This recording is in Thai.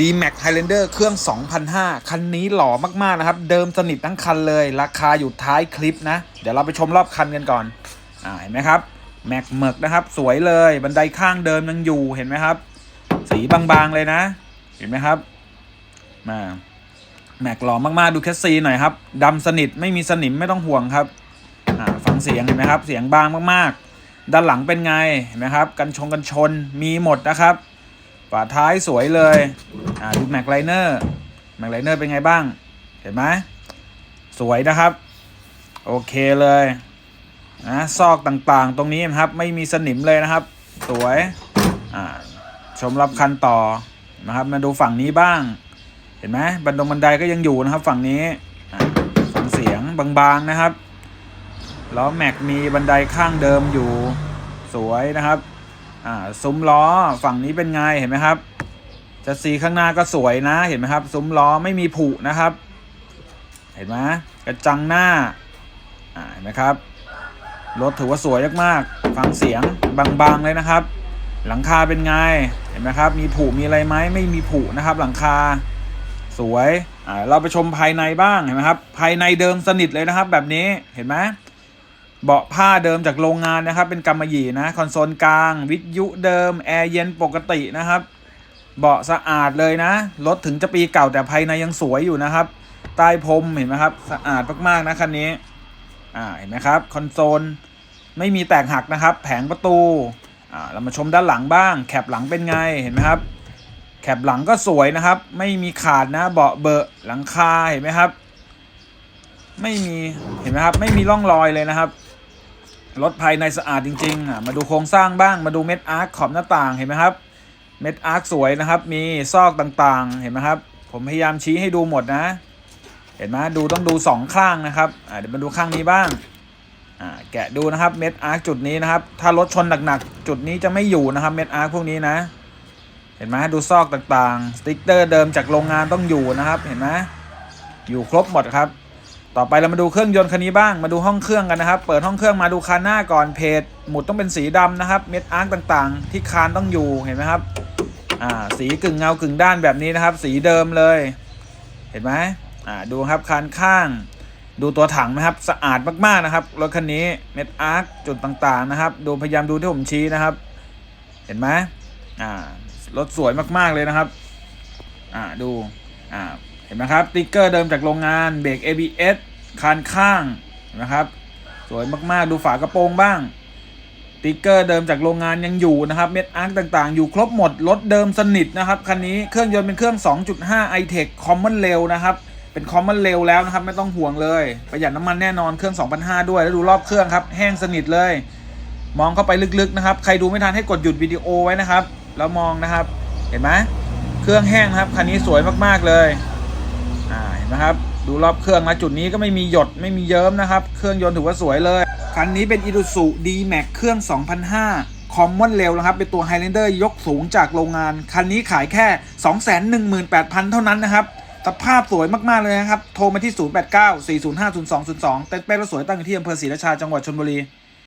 d m a x Highlander เครื่อง 2005 คันนี้หล่อมาก ๆ นะครับ เดิมสนิททั้งคันเลย ราคาอยู่ท้ายคลิปนะ เดี๋ยวเราไปชมรอบคันกันก่อน อ่า เห็นไหมครับแม็กเมกนะครับ สวยเลย บันไดข้างเดิมยังอยู่ เห็นไหมครับ สีบางๆเลยนะ เห็นไหมครับ มาแม็กหล่อมากๆ ดูแคสซีหน่อยครับดำสนิท ไม่มีสนิมไม่ต้องห่วงครับ อ่า ฟังเสียงเห็นไหมครับ เสียงบางมากๆ ด้านหลังเป็นไง เห็นไหมครับ กันชงกันชน มีหมดนะครับ ฝาท้ายสวยเลย อ่าดูแม็กไลเนอร์แม็กไลเนอร์เป็นไงบ้าง เห็นไหมสวยนะครับ โอเคเลยนะซอกต่างๆ ตรงนี้นะครับ ไม่มีสนิมเลยนะครับ สวยอ่าชมรับคันต่อนะครับ มาดูฝั่งนี้บ้าง เห็นไหมบันดงบันไดก็ยังอยู่นะครับ ฝั่งนี้อ่าฟังเสียงบางๆนะครับล้อแม็กมีบันไดข้างเดิมอยู่ สวยนะครับ อ่าซุ้มล้อฝั่งนี้เป็นไงเห็นไหมครับจะสีข้างหน้าก็สวยนะเห็นไหมครับ ซุ้มล้อไม่มีผุนะครับ เห็นไหมกระจังหน้าอ่าเห็นไหมครับรถถือว่าสวยมากๆฟังเสียงบางๆเลยนะครับ หลังคาเป็นไงเห็นไหมครับ มีผุมีอะไรไหมไม่มีผุนะครับ หลังคาสวยอ่าเราไปชมภายในบ้างเห็นไหมครับ ภายในเดิมสนิทเลยนะครับ แบบนี้เห็นไหม เบาะผ้าเดิมจากโรงงานนะครับ เป็นกำมะหยี่นะคอนโซลกลาง วิทยุเดิม แอร์เย็นปกตินะครับ เบาะสะอาดเลยนะรถถึงจะปีเก่าแต่ภายในยังสวยอยู่นะครับ ใต้พรมเห็นไหมครับ สะอาดมากๆนะคันนี้อ่าเห็นไหมครับคอนโซลไม่มีแตกหักนะครับ แผงประตูอ่าเรามาชมด้านหลังบ้าง แคปหลังเป็นไงเห็นไหมครับ แคปหลังก็สวยนะครับ ไม่มีขาดนะ เบาะเบอะหลังคาเห็นไหมครับ ไม่มีเห็นไหมครับ ไม่มีร่องรอยเลยนะครับ รถภายในสะอาดจริงๆอะมาดูโครงสร้างบ้างมาดูเม็ดอาร์คขอบหน้าต่างเห็นไหมครับ เม็ดอาร์คสวยนะครับ มีซอกต่างๆ เห็นไหมครับ ผมพยายามชี้ให้ดูหมดนะ เห็นไหมดูต้องดูสองข้างนะครับอ่าเดี๋ยวมาดูข้างนี้บ้างอ่าแกะดูนะครับเม็ดอาร์คจุดนี้นะครับ ถ้ารถชนหนักๆ จุดนี้จะไม่อยู่นะครับเม็ดอาร์คพวกนี้นะ เห็นไหมดูซอกต่างๆ สติ๊กเกอร์เดิมจากโรงงานต้องอยู่นะครับ เห็นไหมอยู่ครบหมดครับ ต่อไปเรามาดูเครื่องยนต์คันนี้บ้างมาดูห้องเครื่องกันนะครับ เปิดห้องเครื่องมาดูคานหน้าก่อนเพจหมุดต้องเป็นสีดำนะครับ เม็ดอาร์คต่างๆ ที่คานต้องอยู่เห็นไหมครับอ่าสีกึ่งเงากึ่งด้านแบบนี้นะครับ สีเดิมเลย เห็นไหมอ่าดูครับคานข้าง ดูตัวถังนะครับสะอาดมากๆนะครับรถคันนี้เม็ดอาร์คจุดต่างๆนะครับ ดูพยายามดูที่ผมชี้นะครับ เห็นไหมอ่ารถสวยมากๆเลยนะครับอ่าดูอ่า เห็นไหมครับติ๊กเกอร์เดิมจากโรงงานเบรก ABS คานข้างเห็นะครับ สวยมากๆดูฝากระโปรงบ้างติ๊กเกอร์เดิมจากโรงงานยังอยู่นะครับเม็ดอาร์คต่างๆ อยู่ครบหมดรถเดิมสนิทนะครับคันนี้เครื่องยนต์เป็นเครื่อง 2.5 iTech Common Rail นะครับเป็น Common Rail แล้วนะครับไม่ต้องห่วงเลย ประหยัดน้ำมันแน่นอนเครื่อง 2,500 ด้วยแล้วดูรอบเครื่องครับแห้งสนิทเลย มองเข้าไปลึกๆนะครับใครดูไม่ทันให้กดหยุดวิดีโอไว้นะครับ แล้วมองนะครับ เห็นไหมเครื่องแห้งครับคันนี้สวยมากๆเลย นไหมครับ ดูรอบเครื่องนะจุดนี้ก็ไม่มีหยดไม่มีเยิ้มนะครับ เครื่องยนต์ถือว่าสวยเลย คันนี้เป็น i ิ u z u D-Max เครื่อง 2005 Common Rail นะครับ เป็นตัว Highlander ยกสูงจากโรงงาน คันนี้ขายแค่ 218,000 เท่านั้นนะครับ สภาพสวยมาก ๆ เลยนะครับ โทรมาที่ 089 405 0202 เต้นเป้รถสวยตั้งอยู่ที่อำเภอศรีราชาจังหวัดชลบุรี